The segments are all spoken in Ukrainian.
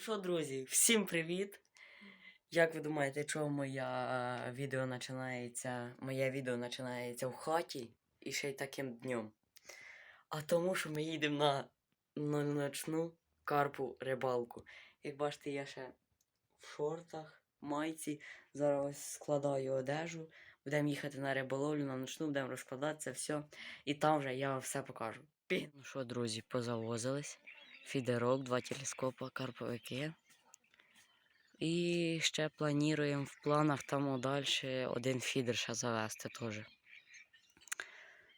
Що, друзі, всім привіт! Як ви думаєте, чого моя відео починається? Моє відео починається в хаті і ще й таким днем? А тому, що ми їдемо на, ночну карпу рибалку. Як бачите, я ще в шортах, майці. Зараз складаю одежу. Будемо їхати на риболовлю, на ночну, будемо розкладати це все. І там вже я вам все покажу. Пі- Ну що, друзі, позавозились. Фідерок, два телескопа, карповики. І ще плануємо в планах там далі один фідер ще завести теж.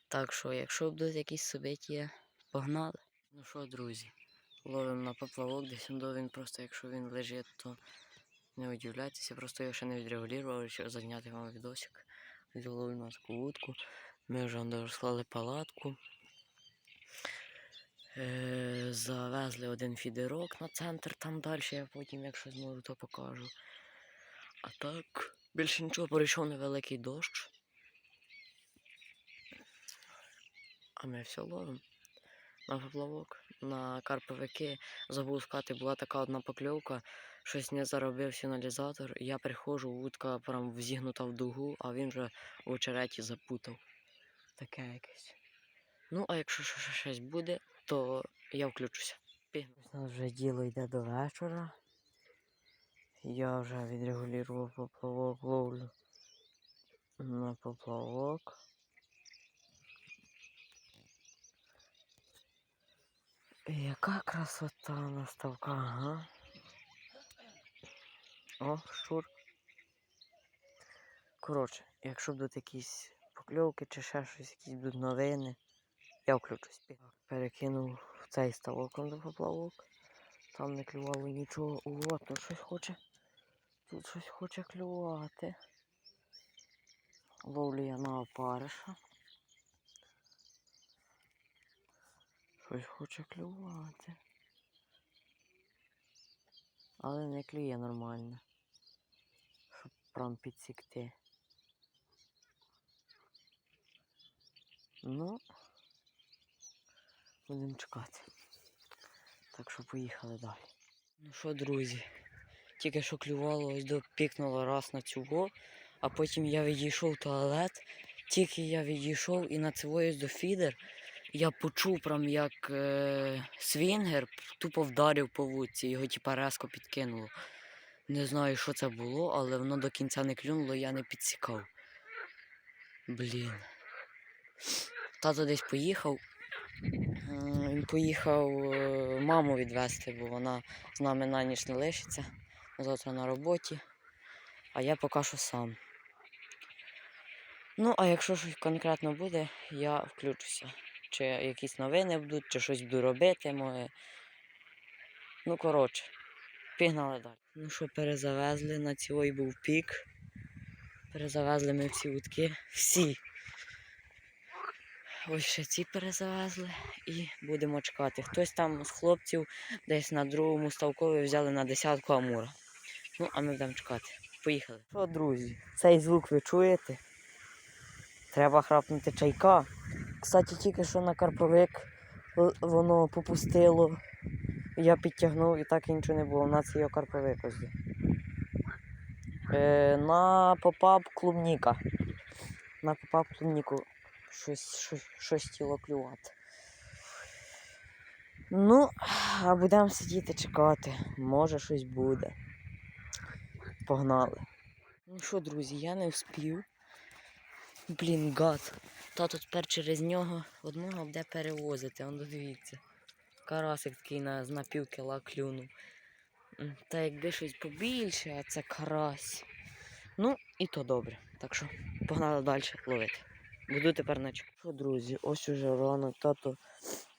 Так що, якщо будуть якісь события, погнали. Ну що, друзі, ловимо на поплавок, десь він просто, якщо він лежить, то не удивляйтеся, просто його ще не відрегулював, щоб зайняти вам відосик. Ловимо на таку вудку. Ми вже розклали палатку. Е, завезли один фідерок на центр, там далі я потім, якщо зможу, то покажу. А так, більше нічого, прийшов невеликий дощ. А ми все ловимо. На поплавок, на карповики. Забув сказати, була така одна покльовка, щось не заробив сигналізатор. Я приходжу, вудка прям взігнута в дугу, а він вже в очереті запутав. Таке якесь. Ну, а якщо щось буде, то я включуся. У нас вже діло йде до вечора. Я вже відрегулював поплавок, ловлю на поплавок. Яка красота на ставках, ага. О, щур. Коротше, якщо будуть якісь покльовки чи ще щось, якісь будуть новини, я включусь. Перекинув в цей ставок поплавок. Там не клювало нічого. О, тут щось хоче. Тут щось хоче клювати. Ловлю я на опариша. Щось хоче клювати. Але не клює нормально. Щоб прям підсікти. Ну, будемо чекати. Так що поїхали далі. Ну що, друзі, тільки що клювало, ось допікнуло раз на цього, а потім я відійшов в туалет. Тільки я відійшов і на ось до фідер, я почув прям як е, свінгер тупо вдарив по вудці, його типа резко підкинуло. Не знаю, що це було, але воно до кінця не клюнуло, я не підсікав. Блін. Тато десь поїхав. М, Він поїхав е, маму відвезти, бо вона з нами на ніч не лишиться. Завтра на роботі. А я поки що сам. Ну, а якщо щось конкретно буде, я включуся. Чи якісь новини будуть, чи щось буду робити. Моє. Ну, коротше, пігнали далі. Ну що, перезавезли, на цілий був пік. Перезавезли ми всі утки. Всі. Ось ще ці перезавезли і будемо чекати. Хтось там з хлопців десь на другому ставкові взяли на десятку амура. Ну, а ми будемо чекати. Поїхали. Що, друзі, цей звук ви чуєте? Треба храпнути чайка. Кстати, тільки що на карповик воно попустило. Я підтягнув і так нічого не було. На це його карповик ось. Е, на попап клубніка. На попап клубніку щось, щось, щось тіло клювати. Ну, а будемо сидіти чекати. Може щось буде. Погнали. Ну що, друзі, я не вспів. Блін, гад. Тато тепер через нього одного буде перевозити. Он дивіться. Карасик такий на, на пів кіла клюнув. Та якби щось побільше, а це карась. Ну, і то добре. Так що погнали далі ловити. Буду тепер наче. Друзі, ось уже ранок тато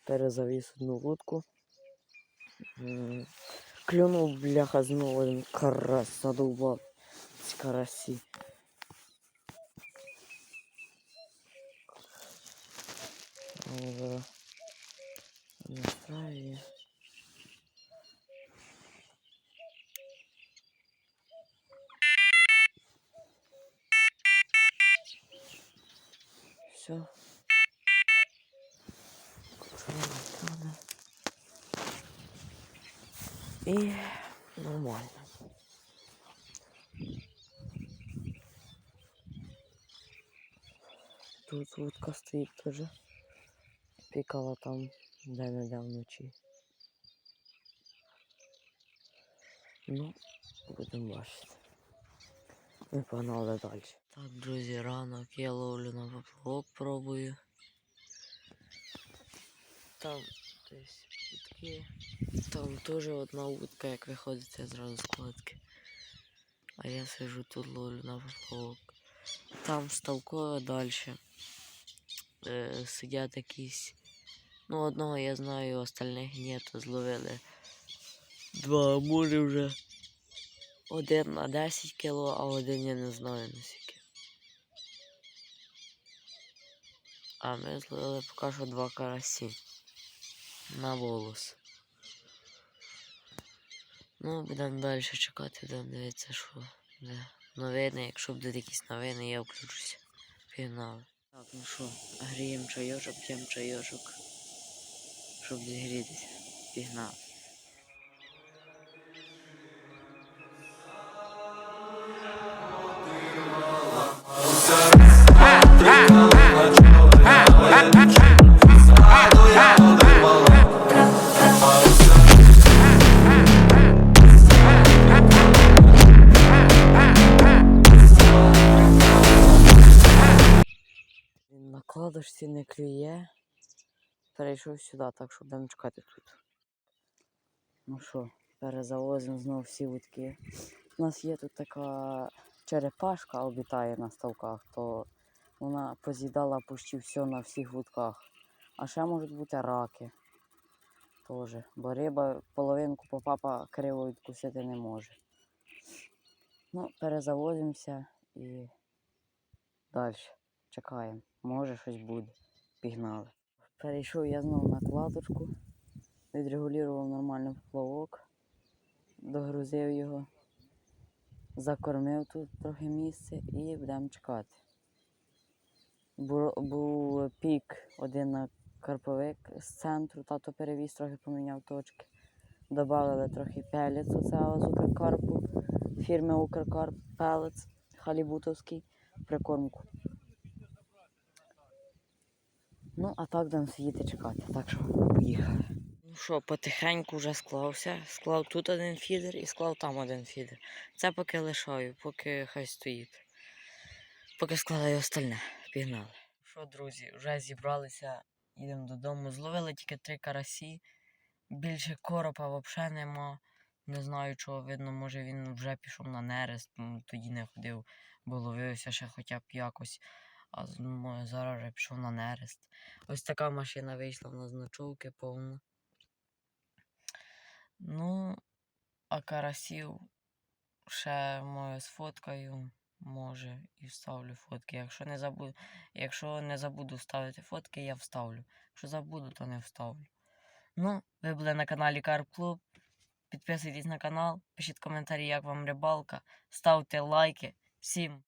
перезавіз одну вудку. Клюнув бляха знову один карась задовбав. Ці карасі. Зараз настраює. Все. І Нормально. Тут вудка стоїть теж. Пікала там де-не-де вночі. Ну, будемо бачити. Ми погнали далі. Так, друзі, ранок я ловлю на поплавок, пробую. Там десь вудки. Там теж одна вудка, як виходить зразу з кладки. А я сижу тут ловлю на поплавок. Там ставко далі. Е, сидять якісь. Ну, одного я знаю, остальних ні, то зловили. Два може вже. Один на 10 кіло, а один я не знаю наскільки. А ми зловили поки що два карасі. На волос. Ну, будемо далі чекати, будемо дивитися, що буде. Новини, якщо будуть якісь новини, я включуся. Пігнали. Так, ну що, гріємо чайочок, п'ємо чайочок. Щоб зігрітися. Пігнали. На не клює. Перейшов сюди, так що будемо чекати тут. Ну що, перезавозимо знову всі вудки. У нас є тут така черепашка обітає на ставках, то вона поз'їдала почти все на всіх вудках. А ще можуть бути раки. Теж. Бо риба половинку попапа криво відкусити не може. Ну, перезавозимося і далі. Чекаємо. Може щось буде. Пігнали. Перейшов я знову на кладочку, відрегулював нормально поплавок, догрузив його, закормив тут трохи місце і будемо чекати. Бу- Був пік один на карповик з центру, тато перевіз, трохи поміняв точки. Добавили трохи пелець оцього з Укркарпу, фірми Укркарп пелець халібутовський, прикормку. Ну, а так будемо сидіти чекати. Так що поїхали. Ну що, потихеньку вже склався. Склав тут один фідер і склав там один фідер. Це поки лишаю, поки хай стоїть. Поки складаю остальне. Пігнали. Що, друзі, вже зібралися, їдемо додому. Зловили тільки три карасі. Більше коропа взагалі нема. Не знаю, чого видно, може він вже пішов на нерест, тоді не ходив, бо ловився ще хоча б якось. А з- м, зараз вже пішов на нерест. Ось така машина вийшла на значовки повна. Ну, а карасів ще може сфоткаю, може, і вставлю фотки. Якщо не забуду, якщо не забуду вставити фотки, я вставлю. Якщо забуду, то не вставлю. Ну, ви були на каналі Карп Клуб. Підписуйтесь на канал, пишіть коментарі, як вам рибалка, ставте лайки. Всім